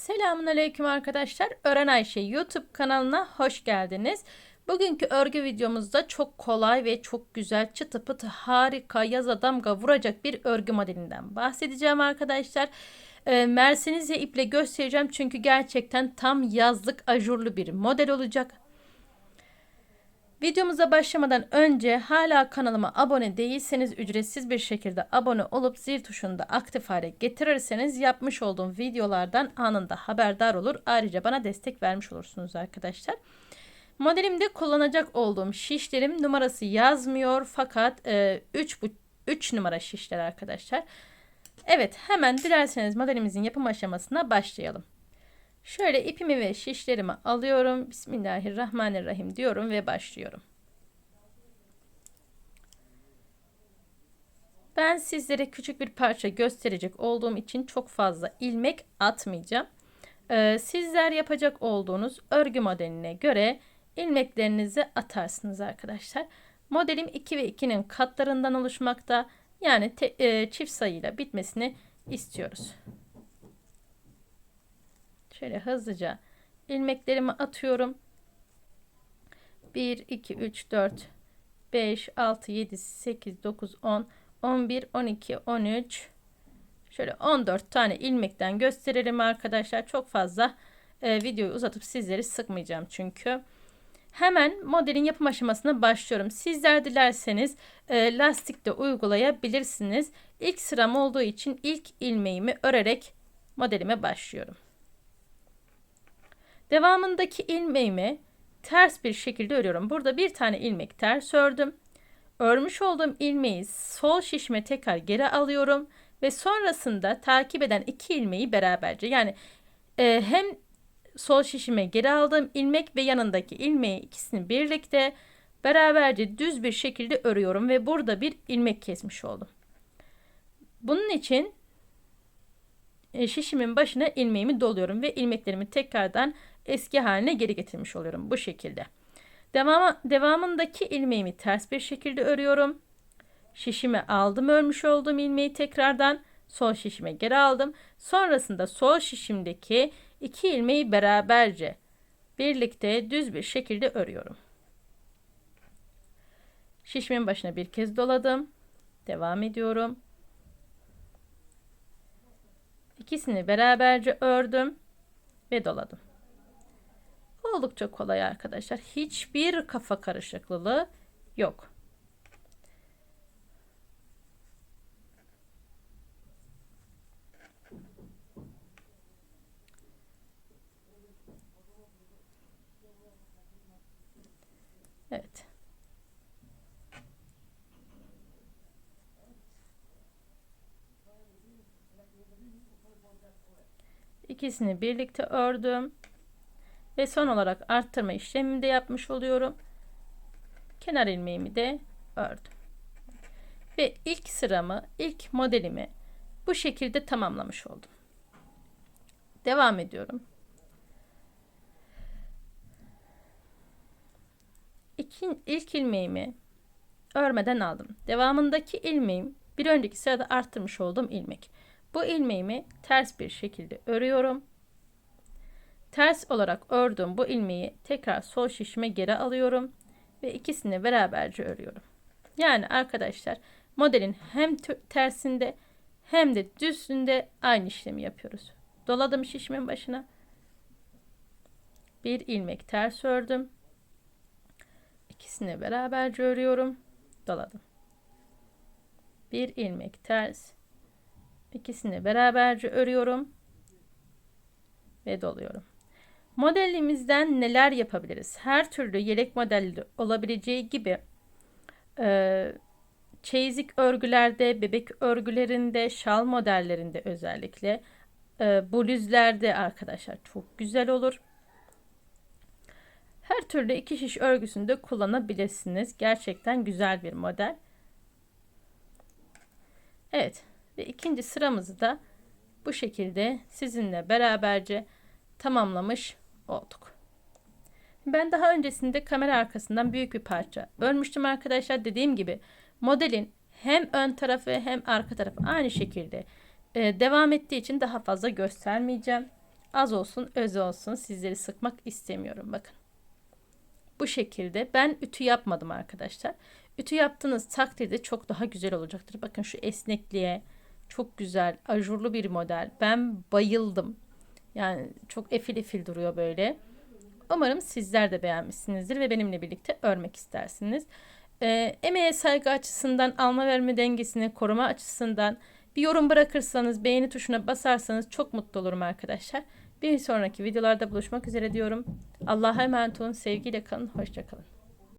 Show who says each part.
Speaker 1: Selamun Aleyküm arkadaşlar. Öğren Ayşe YouTube kanalına hoş geldiniz. Bugünkü örgü videomuzda çok kolay ve çok güzel çıtı pıtı harika yaza damga vuracak bir örgü modelinden bahsedeceğim arkadaşlar. E, Mersinizya iple göstereceğim çünkü gerçekten tam yazlık ajurlu bir model olacak. Videomuza başlamadan önce hala kanalıma abone değilseniz ücretsiz bir şekilde abone olup zil tuşunu da aktif hale getirirseniz yapmış olduğum videolardan anında haberdar olur. Ayrıca bana destek vermiş olursunuz arkadaşlar. Modelimde kullanacak olduğum şişlerim numarası yazmıyor fakat e, 3, bu, 3 numara şişler arkadaşlar. Evet hemen dilerseniz modelimizin yapım aşamasına başlayalım. Şöyle ipimi ve şişlerimi alıyorum. Bismillahirrahmanirrahim diyorum ve başlıyorum. Ben sizlere küçük bir parça gösterecek olduğum için çok fazla ilmek atmayacağım. Ee, sizler yapacak olduğunuz örgü modeline göre ilmeklerinizi atarsınız arkadaşlar. Modelim 2 ve 2'nin katlarından oluşmakta. Yani te, e, çift sayıyla bitmesini istiyoruz. Şöyle hızlıca ilmeklerimi atıyorum. 1, 2, 3, 4, 5, 6, 7, 8, 9, 10, 11, 12, 13. Şöyle 14 tane ilmekten gösterelim arkadaşlar. Çok fazla e, videoyu uzatıp sizleri sıkmayacağım çünkü. Hemen modelin yapım aşamasına başlıyorum. Sizler dilerseniz e, lastik de uygulayabilirsiniz. İlk sıram olduğu için ilk ilmeğimi örerek modelime başlıyorum. Devamındaki ilmeğimi ters bir şekilde örüyorum. Burada bir tane ilmek ters ördüm. Örmüş olduğum ilmeği sol şişime tekrar geri alıyorum ve sonrasında takip eden iki ilmeği beraberce yani e, hem sol şişime geri aldığım ilmek ve yanındaki ilmeği ikisini birlikte beraberce düz bir şekilde örüyorum ve burada bir ilmek kesmiş oldum. Bunun için e, şişimin başına ilmeğimi doluyorum ve ilmeklerimi tekrardan eski haline geri getirmiş oluyorum bu şekilde. Devamı, devamındaki ilmeğimi ters bir şekilde örüyorum. Şişimi aldım örmüş olduğum ilmeği tekrardan sol şişime geri aldım. Sonrasında sol şişimdeki iki ilmeği beraberce birlikte düz bir şekilde örüyorum. Şişimin başına bir kez doladım. Devam ediyorum. İkisini beraberce ördüm ve doladım. Oldukça kolay arkadaşlar. Hiçbir kafa karışıklığı yok. Evet. İkisini birlikte ördüm. Ve son olarak arttırma işlemimi de yapmış oluyorum. Kenar ilmeğimi de ördüm. Ve ilk sıramı, ilk modelimi bu şekilde tamamlamış oldum. Devam ediyorum. İki, ilk ilmeğimi örmeden aldım. Devamındaki ilmeğim bir önceki sırada arttırmış olduğum ilmek. Bu ilmeğimi ters bir şekilde örüyorum Ters olarak ördüğüm bu ilmeği tekrar sol şişime geri alıyorum ve ikisini beraberce örüyorum. Yani arkadaşlar modelin hem tersinde hem de düzünde aynı işlemi yapıyoruz. Doladım şişimin başına. Bir ilmek ters ördüm. İkisini beraberce örüyorum. Doladım. Bir ilmek ters. İkisini beraberce örüyorum ve doluyorum. Modelimizden neler yapabiliriz? Her türlü yelek modeli olabileceği gibi e, çeyizik örgülerde, bebek örgülerinde, şal modellerinde özellikle e, bluzlerde arkadaşlar çok güzel olur. Her türlü iki şiş örgüsünde kullanabilirsiniz. Gerçekten güzel bir model. Evet ve ikinci sıramızı da bu şekilde sizinle beraberce tamamlamış olduk. Ben daha öncesinde kamera arkasından büyük bir parça örmüştüm arkadaşlar. Dediğim gibi modelin hem ön tarafı hem arka tarafı aynı şekilde e, devam ettiği için daha fazla göstermeyeceğim. Az olsun, öz olsun. Sizleri sıkmak istemiyorum. Bakın. Bu şekilde ben ütü yapmadım arkadaşlar. Ütü yaptığınız takdirde çok daha güzel olacaktır. Bakın şu esnekliğe çok güzel, ajurlu bir model. Ben bayıldım. Yani çok efil efil duruyor böyle. Umarım sizler de beğenmişsinizdir ve benimle birlikte örmek istersiniz. Ee, emeğe saygı açısından, alma verme dengesini koruma açısından bir yorum bırakırsanız, beğeni tuşuna basarsanız çok mutlu olurum arkadaşlar. Bir sonraki videolarda buluşmak üzere diyorum. Allah'a emanet olun, sevgiyle kalın, hoşçakalın.